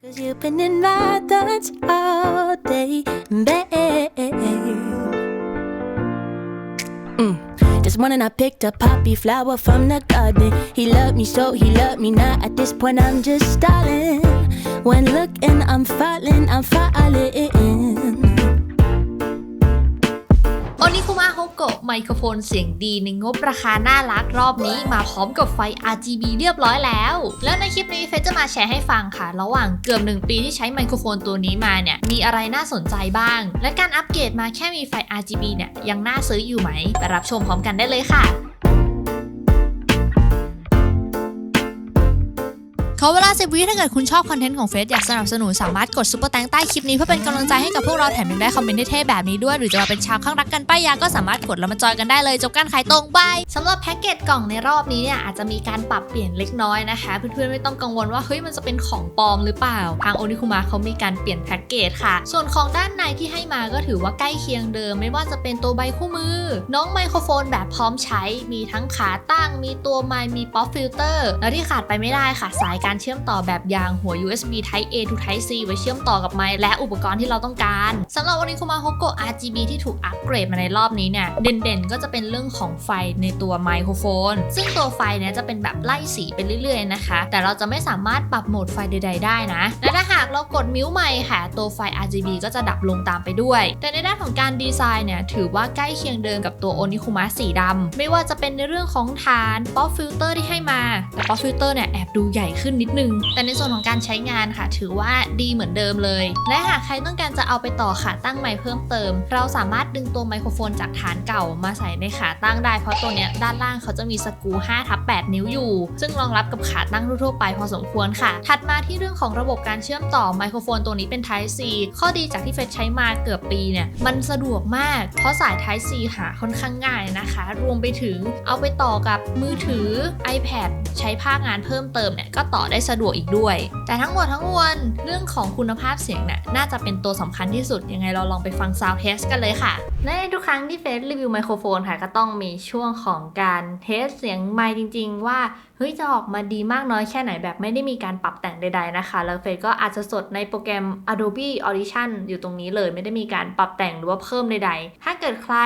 Cause you've been in my thoughts all day, babe. Mm. This morning I picked a poppy flower from the garden. He loved me so, he loved me not. At this point I'm just stalling. When looking, I'm falling, I'm falling. โอนิคุมะโฮโกะไมโครโฟนเสียงดีในงบราคาน่ารักรอบนี้มาพร้อมกับไฟ RGB เรียบร้อยแล้ว แล้วในคลิปนี้เฟซจะมาแชร์ให้ฟังค่ะ ระหว่างเกือบ 1 ปีที่ใช้ไมโครโฟนตัวนี้มาเนี่ย มีอะไรน่าสนใจบ้าง และการอัปเกรดมาแค่มีไฟ RGB เนี่ยยังน่าซื้ออยู่ไหม ไปรับชมพร้อมกันได้เลยค่ะ ขอเวลา10วิถ้าเกิดคุณชอบคอนเทนต์ของเฟซอยากสนับสนุนสามารถกดซุปเปอร์แตงใต้คลิปนี้เพื่อเป็นกำลังใจให้กับพวกเราแถมยังได้คอมเมนต์เท่ๆแบบนี้ด้วย หรือจะมาเป็นชาวข้างรักกันป้ายยาก็สามารถกดแล้วมาจอยกันได้เลยจบการขายตรงบายสำหรับแพ็กเกจกล่องในรอบนี้เนี่ยอาจจะมีการปรับเปลี่ยนเล็กน้อยนะคะเพื่อนๆไม่ต้องกังวลว่าเฮ้ยมันจะเป็นของปลอมหรือเปล่า ทางโอนิคุมะเขามีการเปลี่ยนแพ็กเกจค่ะ ส่วนของด้านในที่ให้มาก็ถือว่าใกล้เคียงเดิม ไม่ว่าจะเป็นตัวใบคู่มือ น้องไมโครโฟนแบบพร้อมใช้มีทั้งขาตั้ง มีตัวไมค์มีป๊อปฟิลเตอร์แล้วที่ขาดไปไม่ได้ค่ะสายการเชื่อมต่อแบบยางหัว USB Type A to Type C ไว้เชื่อมต่อกับไมค์และอุปกรณ์ที่เราต้องการสำหรับวันนี้คุมาโฮโก RGB ที่ถูกอัปเกรดมาในรอบนี้เนี่ยเด่นๆ ก็จะเป็นเรื่องของไฟในตัวไมโครโฟน ซึ่งตัวไฟเนี่ยจะเป็นแบบไล่สีไปเรื่อยๆนะคะ แต่เราจะไม่สามารถปรับโหมดไฟใด ๆ ได้นะและถ้าหากเรากดมิวไมค์ค่ะตัวไฟ RGB ก็จะดับลงตามไปด้วย แต่ในด้านของการดีไซน์เนี่ยถือว่าใกล้เคียงเดิมกับตัวโอนิคุมะสีดำไม่ว่าจะเป็นในเรื่องของฐานป๊อปฟิลเตอร์ที่ให้มาแต่ป๊อปฟิลเตอร์เนี่ยแอบดูใหญ่ขึ้นนิดนึง แต่ในส่วนของการใช้งานค่ะ ถือว่าดีเหมือนเดิมเลย และหากใครต้องการจะเอาไปต่อขาตั้งไมค์เพิ่มเติม เราสามารถดึงตัวไมโครโฟนจากฐานเก่ามาใส่ในขาตั้งได้ เพราะตัวเนี้ยด้านล่างเขาจะมีสกู5ทับ8นิ้วอยู่ ซึ่งรองรับกับขาตั้งทั่วไปพอสมควรค่ะ ถัดมาที่เรื่องของระบบการเชื่อมต่อไมโครโฟนตัวนี้เป็น Type C ข้อดีจากที่เฟซใช้มาเกือบปีเนี่ย มันสะดวกมาก เพราะสาย Type C หาค่อนข้างง่ายนะคะ รวมไปถึงเอาไปต่อกับมือถือ iPad ใช้ภาคงานเพิ่มเติมเนี่ยก็ต่อได้สะดวกอีกด้วย แต่ทั้งหมดทั้งมวลเรื่องของคุณภาพเสียงเนี่ยน่าจะเป็นตัวสำคัญที่สุดยังไงเราลองไปฟังซาวเทสกันเลยค่ะและในทุกครั้งที่เฟซรีวิวไมโครโฟนค่ะ ก็ต้องมีช่วงของการเทสเสียงไมค์จริง ๆ ว่าเฮ้ยจะออกมาดีมากน้อยแค่ไหนแบบไม่ได้มีการปรับแต่งใด ๆนะคะ แล้วเฟซก็อาจจะสดในโปรแกรม Adobe Audition อยู่ตรงนี้เลยไม่ได้มีการปรับแต่งหรือว่าเพิ่มใด ๆ ถ้าเกิดใคร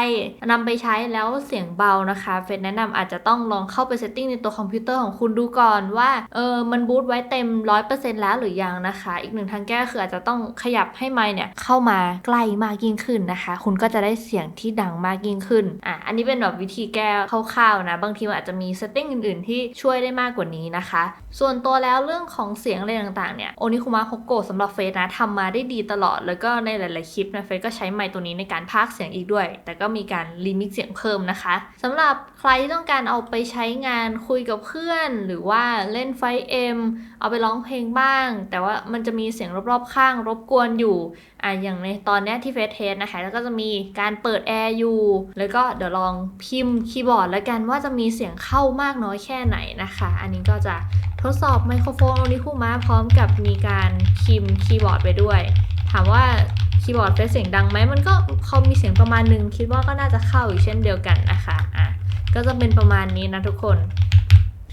นำไปใช้แล้วเสียงเบานะคะ เฟซแนะนำอาจจะต้องลองเข้าไปเซตติ้งในตัวคอมพิวเตอร์ของคุณดูก่อนว่าเออมันบูตไว้เต็ม 100%แล้วหรือยังนะคะ อีกหนึ่งทางแก้คืออาจจะต้องขยับให้ไมค์เนี่ยเข้ามาใกล้มากยิ่งขึ้นนะคะ คุณก็จะได้เสียงที่ดังมากยิ่งขึ้นอะอันนี้เป็นแบบวิธีแก้คร่าวๆนะ บางทีมันอาจจะมีเซตติ้งอื่นๆ ที่ช่วยได้มากกว่านี้นะคะ ส่วนตัวแล้วเรื่องของเสียงอะไรต่างๆเนี่ยโอนิคุมะฮกโกะสำหรับเฟสนะทำมาได้ดีตลอด แล้วก็ในหลายๆคลิปนะเฟสก็ใช้ไมค์ตัวนี้ในการพากเสียงอีกด้วย แต่ก็มีการลิมิตเสียงเพิ่มนะคะสำหรับใครที่ต้องการเอาไปใช้งานคุยกับเพื่อน หรือว่าเล่นไฟเอ็มเอาไปร้องเพลงบ้าง แต่ว่ามันจะมีเสียงรอบๆข้างรบกวนอยู่ อะอย่างในตอนนี้ที่เฟสเทสนะคะ แล้วก็จะมีการเปิดแอร์อยู่ แล้วก็เดี๋ยวลองพิมพ์คีย์บอร์ดแล้วกันว่าจะมีเสียงเข้ามากน้อยแค่ไหนนะคะ อันนี้ก็จะทดสอบไมโครโฟนโอนิคุมะพร้อมกับมีการพิมพ์คีย์บอร์ดไปด้วย ถามว่าคีย์บอร์ดเฟสเสียงดังไหมมันก็เขามีเสียงประมาณหนึง คิดว่าก็น่าจะเข้าอีกเช่นเดียวกันนะคะ อะ ก็จะเป็นประมาณนี้นะทุกคน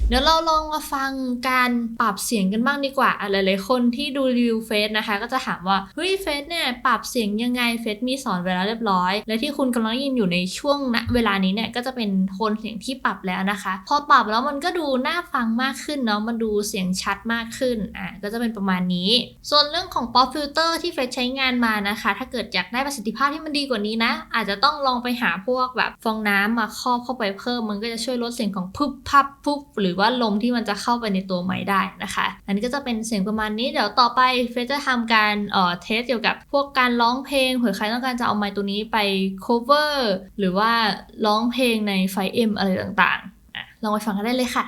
เดี๋ยวเราลองมาฟังการปรับเสียงกันบ้างดีกว่าอะหลายๆคนที่ดูรีวิวเฟซนะคะ ก็จะถามว่าเฮ้ยเฟซเนี่ยปรับเสียงยังไงเฟซมีสอนไว้แล้วเรียบร้อย และที่คุณกำลังได้ยินอยู่ในช่วงณเวลานี้เนี่ยก็จะเป็นโทนเสียงที่ปรับแล้วนะคะ พอปรับแล้วมันก็ดูน่าฟังมากขึ้นเนาะมันดูเสียงชัดมากขึ้นอะก็จะเป็นประมาณนี้ ส่วนเรื่องของ pop filter ที่เฟซใช้งานมานะคะ ถ้าเกิดอยากได้ประสิทธิภาพที่มันดีกว่านี้นะ อาจจะต้องลองไปหาพวกแบบฟองน้ำมาครอบเข้าไปเพิ่ม มันก็จะช่วยลดเสียงของพึบพับปุ๊บหรือว่าลมที่มันจะเข้าไปในตัวไม้ได้นะคะ อันนี้ก็จะเป็นเสียงประมาณนี้เดี๋ยวต่อไปเฟสจะทำการเอ่อเทสเกี่ยวกับพวกการร้องเพลงเผื่อใครต้องการจะเอาไม้ตัวนี้ไป cover หรือว่าร้องเพลงในไฟเอ็มอะไรต่างๆลองไปฟังกันได้เลยค่ะ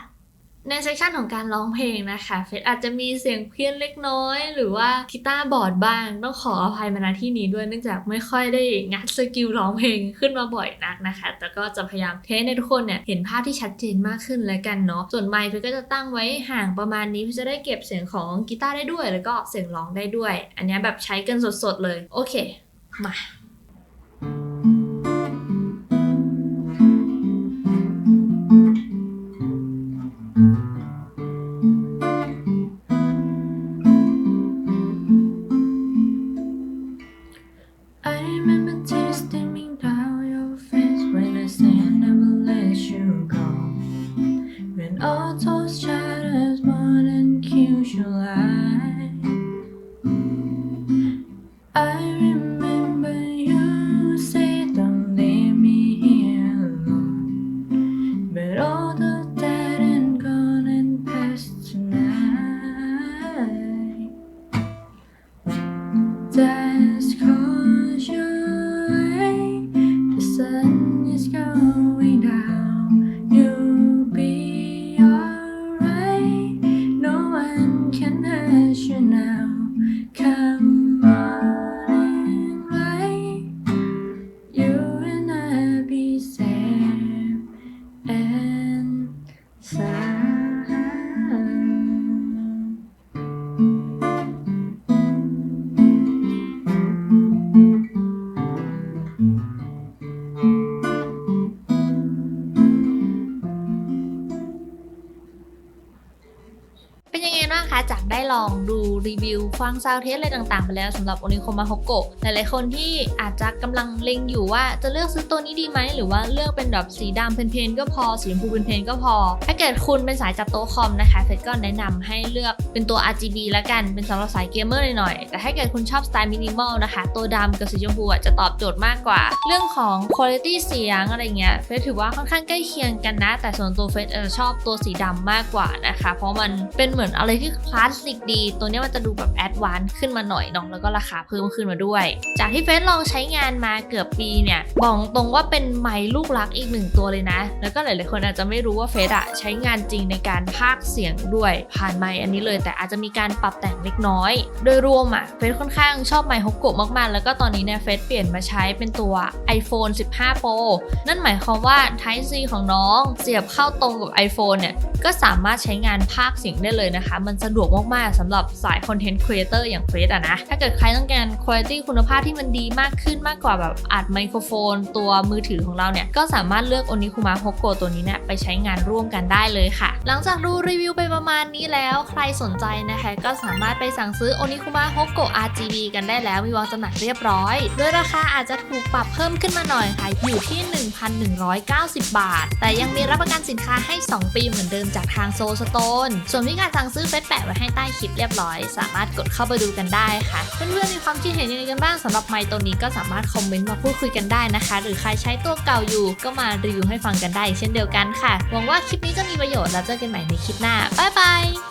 ในเซสชันของการร้องเพลงนะคะเฟซอาจจะมีเสียงเพี้ยนเล็กน้อย หรือว่ากีตาร์บอร์ดบ้าง ต้องขออภัยมาณที่นี้ด้วยเนื่องจากไม่ค่อยได้งัดสกิลร้องเพลงขึ้นมาบ่อยนักนะคะ แต่ก็จะพยายามเทสให้ทุกคนเนี่ยเห็นภาพที่ชัดเจนมากขึ้นแล้วกันเนาะส่วนไมค์เฟซก็จะตั้งไว้ห่างประมาณนี้เพื่อจะได้เก็บเสียงของกีตาร์ได้ด้วย แล้วก็เสียงร้องได้ด้วย อันนี้แบบใช้กันสดๆเลยโอเค มา「I remember tasting down your face when I said I never let you go. When all those shadows more than kills your life. ได้ลองดูรีวิวฟังซาวเทสอะไรต่างๆไปแล้วสำหรับโอนิโคมาฮโกะหลายๆคนที่อาจจะกำลังเล็งอยู่ว่าจะเลือกซื้อตัวนี้ดีไหม หรือว่าเลือกเป็นแบบสีดำเพนๆก็พอสีชมพูเพนๆก็พอ ถ้าเกิดคุณเป็นสายจับโต๊ะคอมนะคะเฟซก็แนะนำให้เลือกเป็นตัว RGB ละกันเป็นสำหรับสายเกมเมอร์หน่อยๆแต่ถ้าเกิดคุณชอบสไตล์มินิมอลนะคะ ตัวดำกับสีชมพูจะตอบโจทย์มากกว่า เรื่องของ quality เสียงอะไรเงี้ยเฟซถือว่าค่อนข้างใกล้เคียงกันนะ แต่ส่วนตัวเฟซเออชอบตัวสีดำมากกว่านะคะ เพราะมันเป็นเหมือนอะไรที่คลาสสิกดี ตัวนี้มันจะดูแบบแอดวานซ์ขึ้นมาหน่อยเนาะแล้วก็ราคาเพิ่มขึ้นมาด้วย จากที่เฟซลองใช้งานมาเกือบปีเนี่ยบอกตรงว่าเป็นไมค์ลูกรักอีกหนึ่งตัวเลยนะ แล้วก็หลายๆคนอาจจะไม่รู้ว่าเฟซอะใช้งานจริงในการพากเสียงด้วยผ่านไมค์อันนี้เลย แต่อาจจะมีการปรับแต่งเล็กน้อย โดยรวมอะเฟซค่อนข้างชอบไมค์ฮกโกะมากๆ แล้วก็ตอนนี้เนี่ยเฟซเปลี่ยนมาใช้เป็นตัว iPhone 15 Pro นั่นหมายความว่า Type C ของน้อง เสียบเข้าตรงกับ iPhone เนี่ยก็สามารถใช้งานพากเสียงได้เลยนะคะ มันสะดวกมากๆสำหรับสายคอนเทนต์ครีเอเตอร์อย่างเฟสอะนะ ถ้าเกิดใครต้องการคุณภาพคุณภาพที่มันดีมากขึ้นมากกว่าแบบอัดไมโครโฟน ตัวมือถือของเราเนี่ย ก็สามารถเลือกโอนิคุมะฮกโกตัวนี้เนี่ยไปใช้งานร่วมกันได้เลยค่ะ หลังจากดูรีวิวไปประมาณนี้แล้วใครสนใจนะคะ ก็สามารถไปสั่งซื้อโอนิคุมะฮกโก RGB กันได้แล้วมีวางจำหน่ายเรียบร้อยโดยราคาอาจจะถูกปรับเพิ่มขึ้นมาหน่อยค่ะอยู่ที่ 1,190 บาท แต่ยังมีรับประกันสินค้าให้ 2 ปีเหมือนเดิมจากทางโซสโตนส่วนวิธีการสั่งซื้อเฟซแปะไว้ให้ใต้คลิปเรียบร้อย สามารถกดเข้าไปดูกันได้ค่ะเพื่อนๆมีความคิดเห็นยังไงกันบ้างสำหรับไมค์ตัวนี้ก็สามารถคอมเมนต์มาพูดคุยกันได้นะคะ หรือใครใช้ตัวเก่าอยู่ก็มารีวิวให้ฟังกันได้เช่นเดียวกันค่ะหวังว่าคลิปนี้จะมีประโยชน์แล้วเจอกันใหม่ในคลิปหน้าบ๊ายบาย